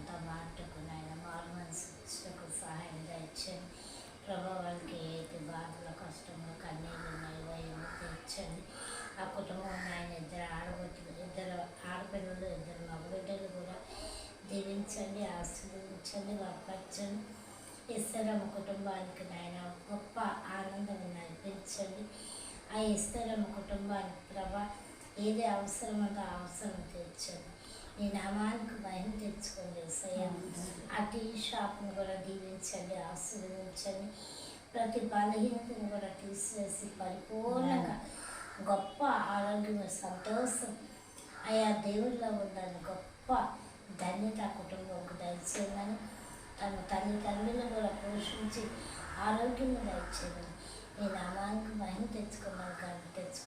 అంతా మాట్టుకుని ఆయన మారు మనసుకు సహాయం తెచ్చండి ప్రభా వాళ్ళకి ఏది బాధలు కష్టంలో కన్నీళ్ళు ఉన్నాయి తెచ్చండి ఆ కుటుంబం ఆయన ఇద్దరు ఆడబిడ్డలు ఇద్దరు ఆడపిల్లలు ఇద్దరు మగబిడ్డలు కూడా దీవించండి ఆశీర్వదించండి వర్పరచండి ఇస్తరమ్మ కుటుంబానికి నాయన గొప్ప ఆనందం నడిపించండి. ఆ ఇస్తరమ్మ కుటుంబానికి ప్రభా ఏది అవసరమో అవసరం తీర్చండి. నీ నామానికి భయం తెచ్చుకోండి సయ్య ఆ టీ షాప్ను కూడా దీవించండి ఆశీర్వదించండి ప్రతి బలహీనతను కూడా తీసివేసి పరిపూర్ణంగా గొప్ప ఆరోగ్యం సంతోషం ఆయా దేవుళ్ళలో ఉండాలని గొప్ప ధన్యత కుటుంబంకు దయచేయమని తన తల్లిదండ్రులను కూడా పోషించి ఆరోగ్యం దయచేయమని నేను నామానికి మహిమ తెచ్చుకున్నాను కానీ తెచ్చుకో